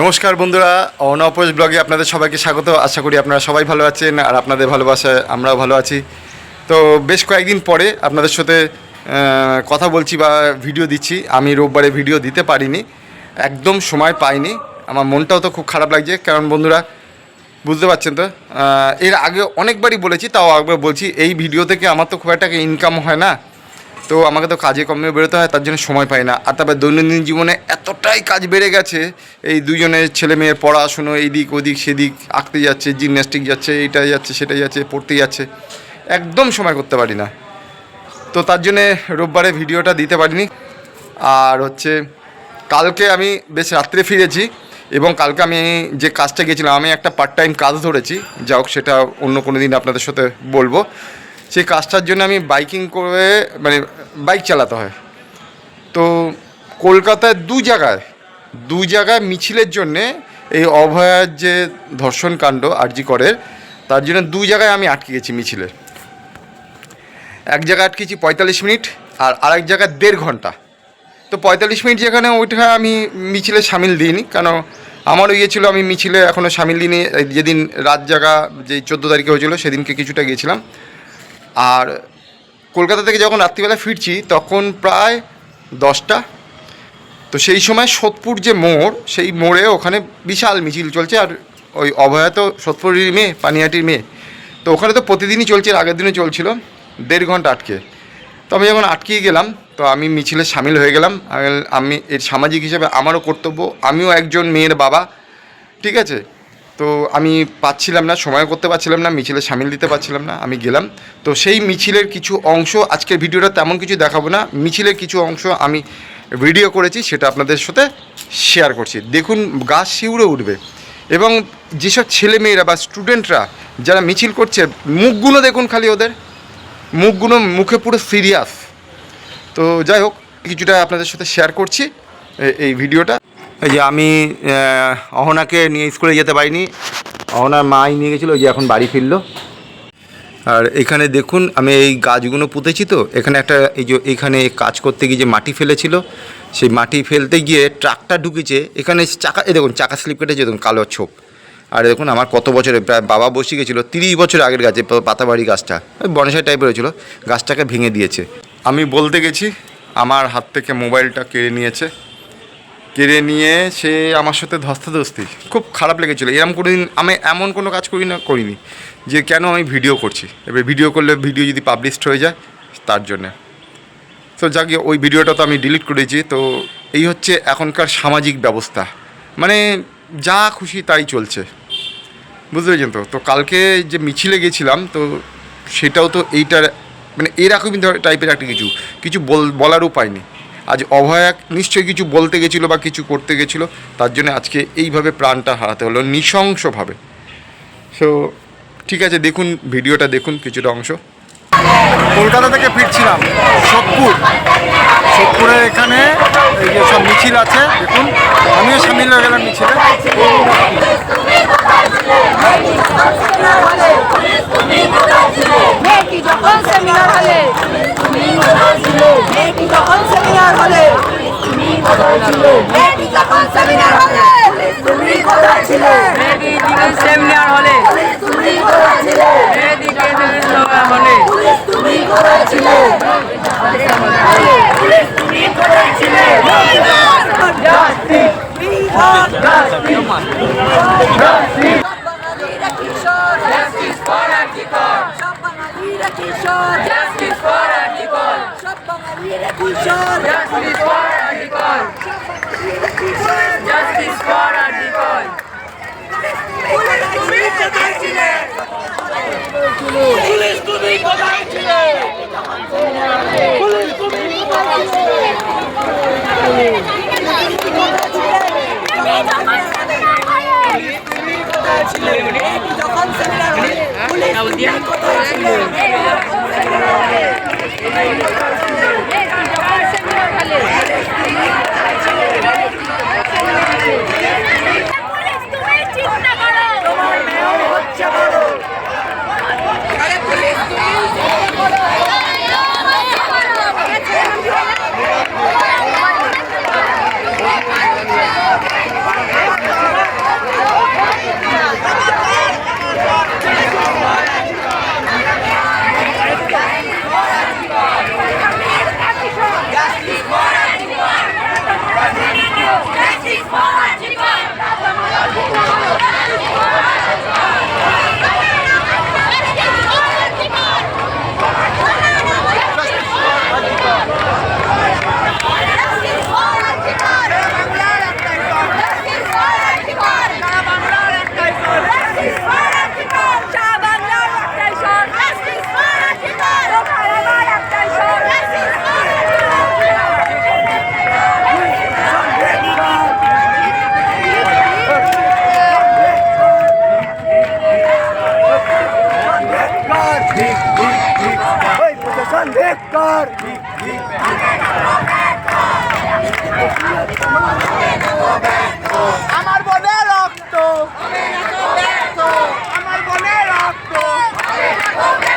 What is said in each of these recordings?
নমস্কার বন্ধুরা, অনপোজ ব্লগে আপনাদের সবাইকে স্বাগত। আশা করি আপনারা সবাই ভালো আছেন আর আপনাদের ভালোবাসায় আমরাও ভালো আছি। তো বেশ কয়েকদিন পরে আপনাদের সাথে কথা বলছি বা ভিডিও দিচ্ছি। আমি রোববারে ভিডিও দিতে পারিনি, একদম সময় পাইনি। আমার মনটাও তো খুব খারাপ লাগছে, কারণ বন্ধুরা, বুঝতে পারছেন তো? এর আগে অনেকবারই বলেছি, তাও একবার বলছি, এই ভিডিও থেকে আমার তো খুব একটা ইনকাম হয় না। তো আমাকে তো কাজে কমে বেরোতে হয়, তার জন্য সময় পাই না। আর তারপরে দৈনন্দিন জীবনে এতটাই কাজ বেড়ে গেছে, এই দুজনের ছেলে মেয়ের পড়াশুনো এইদিক ওদিক সেদিক, আঁকতে যাচ্ছে জিমন্যাস্টিক যাচ্ছে এইটা যাচ্ছে সেটা যাচ্ছে, পড়তে যাচ্ছে। একদম সময় করতে পারি না। তো তার জন্যে রোববারে ভিডিওটা দিতে পারিনি। আর হচ্ছে, কালকে আমি বেশ রাত্রে ফিরেছি এবং কালকে আমি যে কাজটা গেছিলাম, আমি একটা পার্ট টাইম কাজ ধরেছি। যা হোক, সেটা অন্য কোনো দিন আপনাদের সাথে বলব। সেই কাজটার জন্য আমি বাইকিং করে মানে বাইক চালাতে হয়। তো কলকাতায় দু জায়গায় দু জায়গায় মিছিলের জন্যে এই অভয়ার যে ধর্ষণ কাণ্ড আরজি করের, তার জন্য দু জায়গায় আমি আটকে গেছি মিছিলের। এক জায়গায় আটকেছি পঁয়তাল্লিশ মিনিট, আর আরেক জায়গায় দেড় ঘণ্টা। তো পঁয়তাল্লিশ মিনিট যেখানে ওইটা আমি মিছিলে সামিল দিইনি, কেন আমারও ইয়ে ছিল আমি মিছিলে এখনও সামিল দিইনি। যেদিন রাত জায়গা যে চোদ্দ তারিখে হয়েছিল, সেদিনকে কিছুটা গিয়েছিলাম। আর কলকাতা থেকে যখন রাত্রিবেলা ফিরছি, তখন প্রায় দশটা। তো সেই সময় সোদপুর যে মোড়, সেই মোড়ে ওখানে বিশাল মিছিল চলছে আর ওই অভয়া তো সোদপুরের মেয়ে, পানিহাটির মেয়ে। তো ওখানে তো প্রতিদিনই চলছে আগের দিনও চলছিল, দেড় ঘণ্টা আটকে। তো আমি যখন আটকে গেলাম, তো আমি মিছিলে সামিল হয়ে গেলাম। আমি এর সামাজিক হিসেবে আমারও কর্তব্য, আমিও একজন মেয়ের বাবা, ঠিক আছে? তো আমি পাচ্ছিলাম না সময় করতে পারছিলাম না, মিছিলে সামিল দিতে পারছিলাম না, আমি গেলাম। তো সেই মিছিলের কিছু অংশ, আজকের ভিডিওটা তেমন কিছু দেখাবো না, মিছিলের কিছু অংশ আমি ভিডিও করেছি, সেটা আপনাদের সাথে শেয়ার করছি। দেখুন গাছ শিউড়ে উঠবে। এবং যেসব ছেলে মেয়েরা বা স্টুডেন্টরা যারা মিছিল করছে, মুখগুলো দেখুন খালি ওদের। মুখগুলো মুখে পুরো সিরিয়াস তো যাই হোক, কিছুটা আপনাদের সাথে শেয়ার করছি এই ভিডিওটা এই যে আমি অহনাকে নিয়ে স্কুলে যেতে পারিনি। অহনার মাই নিয়ে গেছিল যে এখন বাড়ি ফিরলো। আর এখানে দেখুন, আমি এই গাছগুলো পুঁতেছি তো, এখানে একটা, এই যে এখানে কাজ করতে গিয়ে যে মাটি ফেলেছিল, সেই মাটি ফেলতে গিয়ে ট্রাকটা ঢুকেছে, এখানে চাকা, এই দেখুন, চাকা স্লিপ কেটেছে দেখুন, কালো ছোপ। আর দেখুন, আমার কত বছরে প্রায় বাবা বসে গেছিল, তিরিশ বছর আগের গাছে পাতাবাড়ি গাছটা ওই বনসাই টাইপের হয়েছিল, গাছটাকে ভেঙে দিয়েছে। আমি বলতে গেছি, আমার হাত থেকে মোবাইলটা কেড়ে নিয়েছে। কেড়ে নিয়ে সে আমার সাথে ধস্তাধস্তি। খুব খারাপ লেগেছিলো। এরকম কোনো দিন আমি এমন কোনো কাজ করি না, করিনি যে কেন আমি ভিডিও করছি। এবার ভিডিও করলে ভিডিও যদি পাবলিশড হয়ে যায়, তার জন্যে। তো যাক, ওই ভিডিওটা তো আমি ডিলিট করেছি। তো এই হচ্ছে এখনকার সামাজিক ব্যবস্থা। মানে যা খুশি তাই চলছে। বুঝতে পেরেছেন তো? তো কালকে যে মিছিলে গেছিলাম, তো সেটাও তো এইটার মানে এরকমই টাইপের একটা কিছু। কিছু বল বলার উপায় পাইনি আজ অভয়া নিশ্চয়ই কিছু বলতে গেছিল বা কিছু করতে গেছিল, তার জন্য আজকে এইভাবে প্রাণটা হারাতে হলো নৃশংসভাবে। সো ঠিক আছে, দেখুন, ভিডিওটা দেখুন কিছুটা অংশ। কলকাতা থেকে ফিরছিলাম সোদপুর সোদপুরের এখানে এই যে সব মিছিল আছে, দেখুন, আমিও সামিল হয়ে গেলাম মিছিলে মেয়েটি যখন সেমিনার হলে মেয়েটি যখন সেমিনার হলে মেয়েটি যখন সেমিনার হলে তুমি কোথায় ছিলে? সেমিনার হলে তুমি কোথায় ছিলে? এদিকে হলে পুলিশ তুমি কোথায় ছিলে? পুলিশ তুমি কোথায় পুলিশ তুমি কোথায় ছিলে পুলিশ তুমি কোথায় ছিলে যখন সেমিনার হলে পুলিশ কোথায় ছিলে আমার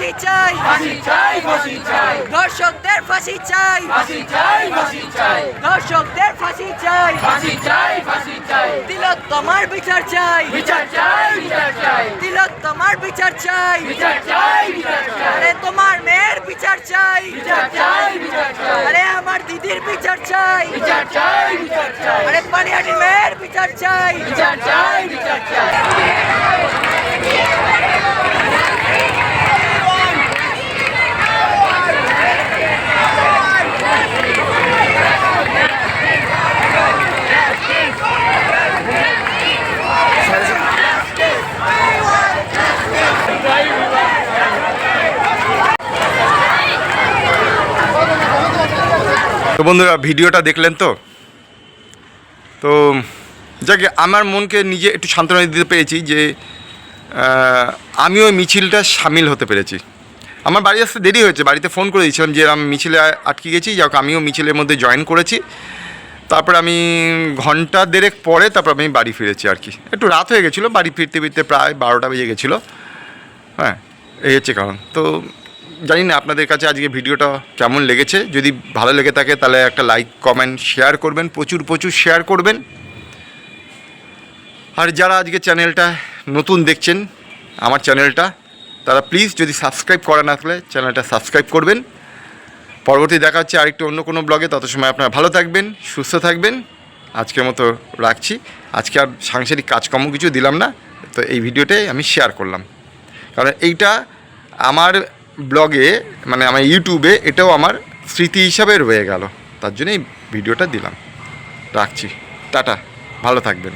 ফাঁসি চাই ফাঁসি চাই ফাঁসি চাই দর্শকদের ফাঁসি চাই ফাঁসি চাই ফাঁসি চাই দর্শকদের ফাঁসি চাই ফাঁসি চাই ফাঁসি চাই তিলক তোমার বিচার চাই বিচার চাই বিচার চাই তিলক তোমার বিচার চাই বিচার চাই বিচার চাই আরে তোমার মেয়ের বিচার চাই বিচার চাই বিচার চাই আরে আমার দিদির বিচার চাই বিচার চাই বিচার চাই আরে পানিয়াটি মেয়ের বিচার চাই বিচার চাই বিচার চাই তো বন্ধুরা, ভিডিওটা দেখলেন তো? তো যাকে, আমার মনকে নিজে একটু সান্ত্বনা দিতে পেরেছি যে আমিও ওই মিছিলটা সামিল হতে পেরেছি। আমার বাড়ি আসতে দেরি হয়েছে, বাড়িতে ফোন করে দিয়েছিলাম যে, আমি মিছিলে আটকে গেছি, যাক, আমিও মিছিলের মধ্যে জয়েন করেছি। তারপর আমি ঘণ্টা দেড়েক পরে তারপর আমি বাড়ি ফিরেছি আর কি। একটু রাত হয়ে গেছিল, বাড়ি ফিরতে ফিরতে প্রায় বারোটা বেজে গেছিল। হ্যাঁ এই হচ্ছে কারণ। তো জানি না আপনাদের কাছে আজকে ভিডিওটা কেমন লেগেছে। যদি ভালো লেগে থাকে তাহলে একটা লাইক কমেন্ট শেয়ার করবেন, প্রচুর প্রচুর শেয়ার করবেন। আর যারা আজকে চ্যানেলটা নতুন দেখছেন, আমার চ্যানেলটা তারা প্লিজ যদি সাবস্ক্রাইব করা না থাকলে চ্যানেলটা সাবস্ক্রাইব করবেন। পরবর্তী দেখা হচ্ছে আরেকটু অন্য কোনো ব্লগে তত সময় আপনারা ভালো থাকবেন, সুস্থ থাকবেন। আজকের মতো রাখছি। আজকে আর সাংসারিক কাজকর্ম কিছু দিলাম না, তো এই ভিডিওটাই আমি শেয়ার করলাম। কারণ এইটা আমার ব্লগে মানে আমার ইউটিউবে এটাও আমার স্মৃতি হিসাবে রয়ে গেল। তার জন্য এই ভিডিওটা দিলাম। রাখছি। টাটা। ভালো থাকবেন।